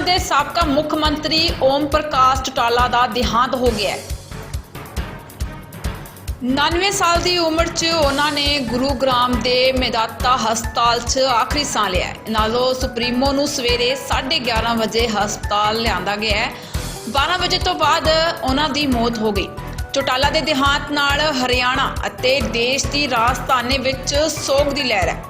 ਦੇ ਸਾਬਕਾ ਮੁੱਖ ਮੰਤਰੀ ਓਮ ਪ੍ਰਕਾਸ਼ ਚੌਟਾਲਾ ਦਾ ਦੇਹਾਂਤ ਹੋ ਗਿਆ ਹੈ। 99 ਸਾਲ ਦੀ ਉਮਰ 'ਚ ਉਹਨਾਂ ਨੇ ਗੁਰੂਗ੍ਰਾਮ ਦੇ ਮੇਦਾਤਾ ਹਸਪਤਾਲ 'ਚ ਆਖਰੀ ਸਾਹ ਲਿਆ ਨਾਲੋਂ ਸੁਪਰੀਮੋ ਨੂੰ ਸਵੇਰੇ 11:30 ਵਜੇ ਹਸਪਤਾਲ ਲਿਆਂਦਾ ਗਿਆ ਹੈ। 12 ਵਜੇ ਤੋਂ ਬਾਅਦ ਉਹਨਾਂ ਦੀ ਮੌਤ ਹੋ ਗਈ। ਚੋਟਾਲਾ ਦੇ ਦੇਹਾਂਤ ਨਾਲ ਹਰਿਆਣਾ ਅਤੇ ਦੇਸ਼ ਦੀ ਰਾਜਧਾਨੀ ਵਿੱਚ ਸੋਗ ਦੀ ਲਹਿਰ ਹੈ।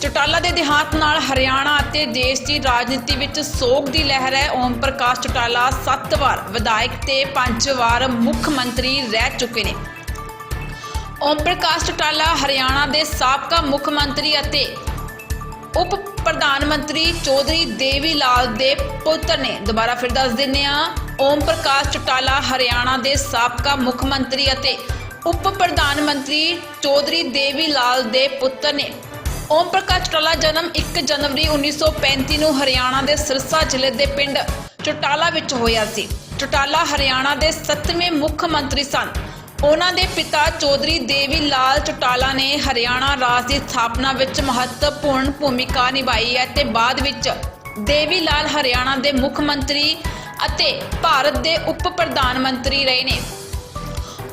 ਚੌਟਾਲਾ ਦੇ ਦੇਹਾਂਤ ਨਾਲ ਹਰਿਆਣਾ ਅਤੇ ਦੇਸ਼ ਦੀ ਰਾਜਨੀਤੀ ਵਿੱਚ ਸੋਗ ਦੀ ਲਹਿਰ ਹੈ। ਓਮ ਪ੍ਰਕਾਸ਼ ਚੌਟਾਲਾ 7 ਵਾਰ ਵਿਧਾਇਕ ਤੇ 5 ਵਾਰ ਮੁੱਖ ਮੰਤਰੀ ਰਹਿ ਚੁੱਕੇ ਨੇ। ਓਮ ਪ੍ਰਕਾਸ਼ ਚੌਟਾਲਾ ਹਰਿਆਣਾ ਦੇ ਸਾਬਕਾ ਮੁੱਖ ਮੰਤਰੀ ਅਤੇ ਉਪ ਪ੍ਰਧਾਨ ਮੰਤਰੀ ਚੌਧਰੀ ਦੇਵੀ ਲਾਲ ਦੇ ਪੁੱਤਰ ਨੇ। ਦੁਬਾਰਾ ਫਿਰ ਦੱਸ ਦਿੰਨੇ ਆ ਓਮ ਪ੍ਰਕਾਸ਼ ਚੌਟਾਲਾ ਹਰਿਆਣਾ ਦੇ ਸਾਬਕਾ ਮੁੱਖ ਮੰਤਰੀ ਅਤੇ ਉਪ ਪ੍ਰਧਾਨ ਮੰਤਰੀ ਚੌਧਰੀ ਦੇਵੀ ਲਾਲ ਦੇ ਪੁੱਤਰ ਨੇ। ਓਮ ਪ੍ਰਕਾਸ਼ ਚੌਟਾਲਾ ਜਨਮ 1 ਜਨਵਰੀ 1935 ਨੂੰ ਹਰਿਆਣਾ ਦੇ ਸਿਰਸਾ ਜ਼ਿਲ੍ਹੇ ਦੇ ਪਿੰਡ ਚੌਟਾਲਾ ਵਿੱਚ ਹੋਇਆ ਸੀ। ਚੌਟਾਲਾ, ਹਰਿਆਣਾ ਦੇ 7ਵੇਂ ਮੁੱਖ ਮੰਤਰੀ ਸਨ। ਉਹਨਾਂ ਦੇ ਪਿਤਾ ਚੌਧਰੀ ਦੇਵੀ ਲਾਲ ਚੌਟਾਲਾ ਨੇ ਹਰਿਆਣਾ ਰਾਜ ਦੀ ਸਥਾਪਨਾ ਵਿੱਚ ਮਹੱਤਵਪੂਰਨ ਭੂਮਿਕਾ ਨਿਭਾਈ ਹੈ ਤੇ ਬਾਅਦ ਵਿੱਚ ਦੇਵੀ ਲਾਲ ਹਰਿਆਣਾ ਦੇ ਮੁੱਖ ਮੰਤਰੀ ਅਤੇ ਭਾਰਤ ਦੇ ਉਪ ਪ੍ਰਧਾਨ ਮੰਤਰੀ ਰਹੇ ਨੇ।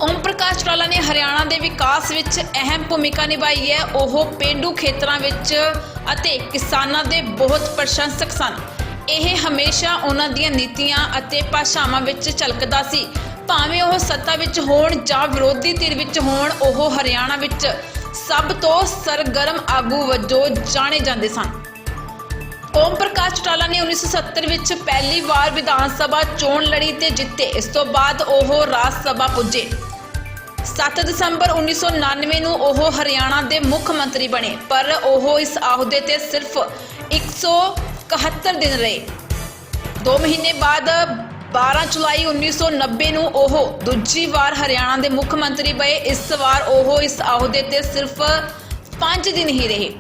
ਓਮ ਪ੍ਰਕਾਸ਼ ਚੌਟਾਲਾ ਨੇ ਹਰਿਆਣਾ ਦੇ ਵਿਕਾਸ ਵਿੱਚ ਅਹਿਮ ਭੂਮਿਕਾ ਨਿਭਾਈ ਹੈ। ਉਹ ਪੇਂਡੂ ਖੇਤਰਾਂ ਵਿੱਚ ਅਤੇ ਕਿਸਾਨਾਂ ਦੇ ਬਹੁਤ ਪ੍ਰਸ਼ੰਸਕ ਸਨ। ਇਹ ਹਮੇਸ਼ਾ ਉਹਨਾਂ ਦੀਆਂ ਨੀਤੀਆਂ ਅਤੇ ਭਾਸ਼ਾਵਾਂ ਵਿੱਚ ਝਲਕਦਾ ਸੀ। ਭਾਵੇਂ ਉਹ ਸੱਤਾ ਵਿੱਚ ਹੋਣ ਜਾਂ ਵਿਰੋਧੀ ਧਿਰ ਵਿੱਚ ਹੋਣ, ਉਹ ਹਰਿਆਣਾ ਵਿੱਚ ਸਭ ਤੋਂ ਸਰਗਰਮ ਆਗੂ ਵਜੋਂ ਜਾਣੇ ਜਾਂਦੇ ਸਨ। ਓਮ ਪ੍ਰਕਾਸ਼ ਚੌਟਾਲਾ ਨੇ 1970 ਵਿੱਚ ਪਹਿਲੀ ਵਾਰ ਵਿਧਾਨ ਸਭਾ ਚੋਣ ਲੜੀ ਤੇ ਜਿੱਤੇ। ਇਸ ਤੋਂ ਬਾਅਦ ਉਹ ਰਾਜ ਸਭਾ ਪੁੱਜੇ। 7 ਦਸੰਬਰ 1999 ਨੂੰ ਉਹ ਹਰਿਆਣਾ ਦੇ ਮੁੱਖ ਮੰਤਰੀ ਬਣੇ, ਪਰ ਉਹ ਇਸ ਅਹੁਦੇ ਤੇ ਸਿਰਫ 171 ਦਿਨ ਰਹੇ। 2 ਮਹੀਨੇ ਬਾਅਦ 12 ਜੁਲਾਈ 1990 ਨੂੰ ਉਹ ਦੂਜੀ ਵਾਰ ਹਰਿਆਣਾ ਦੇ ਮੁੱਖ ਮੰਤਰੀ ਬਣੇ, ਇਸ ਵਾਰ ਉਹ ਇਸ ਅਹੁਦੇ ਤੇ ਸਿਰਫ 5 ਦਿਨ ਹੀ ਰਹੇ।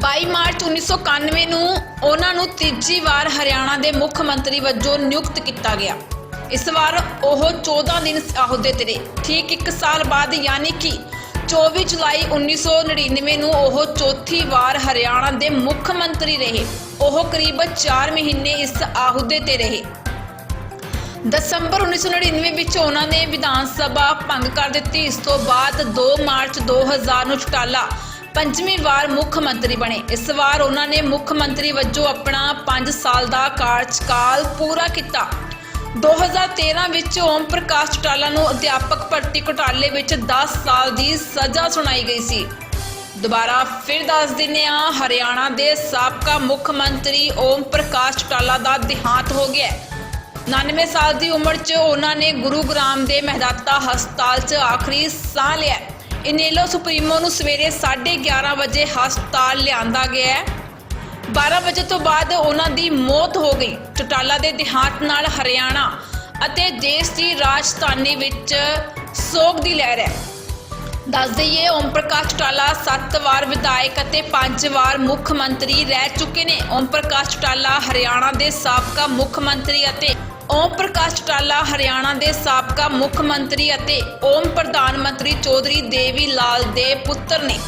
22 ਮਾਰਚ 1991 ਨੂੰ ਉਹਨਾਂ ਨੂੰ ਤੀਜੀ ਵਾਰ ਹਰਿਆਣਾ ਦੇ ਮੁੱਖ ਮੰਤਰੀ ਵਜੋਂ ਨਿਯੁਕਤ ਕੀਤਾ ਗਿਆ। ਇਸ ਵਾਰ ਉਹ 14 ਦਿਨ ਅਹੁਦੇ ਤੇ ਰਹੇ ਠੀਕ 1 ਸਾਲ ਬਾਅਦ ਯਾਨੀ ਕਿ 24 ਜੁਲਾਈ 1999 ਨੂੰ ਉਹ ਚੌਥੀ ਵਾਰ ਹਰਿਆਣਾ ਦੇ ਮੁੱਖ ਮੰਤਰੀ ਰਹੇ। ਉਹ ਕਰੀਬ 4 ਮਹੀਨੇ ਇਸ ਅਹੁਦੇ ਤੇ ਰਹੇ। ਦਸੰਬਰ 1999 ਵਿੱਚ ਉਹਨਾਂ ਨੇ ਵਿਧਾਨ ਸਭਾ ਭੰਗ ਕਰ ਦਿੱਤੀ। ਇਸ ਤੋਂ ਬਾਅਦ 2 ਮਾਰਚ 2000 ਨੂੰ ਚੌਟਾਲਾ ਪੰਜਵੀਂ ਵਾਰ ਮੁੱਖ ਮੰਤਰੀ ਬਣੇ। ਇਸ ਵਾਰ ਉਹਨਾਂ ਨੇ ਮੁੱਖ ਮੰਤਰੀ ਵਜੋਂ ਆਪਣਾ 5 ਸਾਲ ਦਾ ਕਾਰਜਕਾਲ ਪੂਰਾ ਕੀਤਾ। 2013 ਵਿੱਚ ਓਮ ਪ੍ਰਕਾਸ਼ ਚਟਾਲਾ ਨੂੰ ਅਧਿਆਪਕ ਭਰਤੀ ਘੁਟਾਲੇ ਵਿੱਚ 10 ਸਾਲ ਦੀ ਸਜ਼ਾ ਸੁਣਾਈ ਗਈ ਸੀ। ਦੁਬਾਰਾ ਫਿਰ ਦੱਸ ਦਿੰਨੇ ਆ ਹਰਿਆਣਾ ਦੇ ਸਾਬਕਾ ਮੁੱਖ ਮੰਤਰੀ ਓਮ ਪ੍ਰਕਾਸ਼ ਚਟਾਲਾ ਦਾ ਦੇਹਾਂਤ ਹੋ ਗਿਆ ਹੈ। 99 ਸਾਲ ਦੀ ਉਮਰ 'ਚ ਉਹਨਾਂ ਨੇ ਗੁਰੂ ਗ੍ਰਾਮ ਦੇ ਮਹਿਦਾਤਾ ਹਸਪਤਾਲ 'ਚ ਆਖਰੀ ਸਾਹ ਲਿਆ ਇਨੇਲੋ ਸੁਪਰੀਮੋ ਨੂੰ ਸਵੇਰੇ 11:30 ਵਜੇ ਹਸਪਤਾਲ ਲਿਆਂਦਾ ਗਿਆ 12 ਵਜੇ ਤੋਂ ਬਾਅਦ ਉਹਨਾਂ ਦੀ ਮੌਤ ਹੋ ਗਈ। ਚਟਾਲਾ ਦੇ ਦੇਹਾਂਤ ਨਾਲ ਹਰਿਆਣਾ ਅਤੇ ਦੇਸ਼ ਦੀ ਰਾਜਧਾਨੀ ਵਿੱਚ ਸੋਗ ਦੀ ਲਹਿਰ ਹੈ। ਦੱਸ ਦਈਏ ਓਮ ਪ੍ਰਕਾਸ਼ ਚੌਟਾਲਾ 7 ਵਾਰ ਵਿਧਾਇਕ ਅਤੇ 5 ਵਾਰ ਮੁੱਖ ਮੰਤਰੀ ਰਹਿ ਚੁੱਕੇ ਨੇ। ਓਮ ਪ੍ਰਕਾਸ਼ ਚਟਾਲਾ ਹਰਿਆਣਾ ਦੇ ਸਾਬਕਾ ਮੁੱਖ ਮੰਤਰੀ ਅਤੇ ਓਮ ਪ੍ਰਕਾਸ਼ ਚਟਾਲਾ ਹਰਿਆਣਾ ਦੇ ਸਾਬਕਾ ਮੁੱਖ ਮੰਤਰੀ ਅਤੇ ਓਮ ਪ੍ਰਧਾਨ ਮੰਤਰੀ ਚੌਧਰੀ ਦੇਵੀ ਲਾਲ ਦੇ ਪੁੱਤਰ ਨੇ।